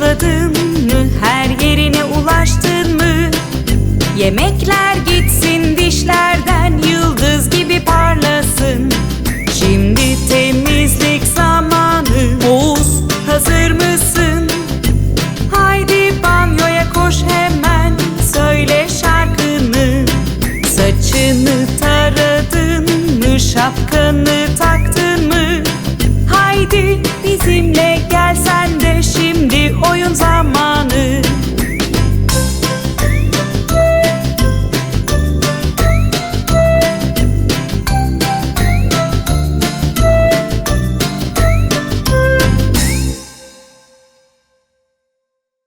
Fırçaladın mı? Her yerine ulaştın mı? Yemekler gitsin dişlerden Yıldız gibi parlasın Şimdi temizlik zamanı Oğuz hazır mısın? Haydi banyoya koş hemen Söyle şarkını Saçını taradın mı? Şapkanı taktın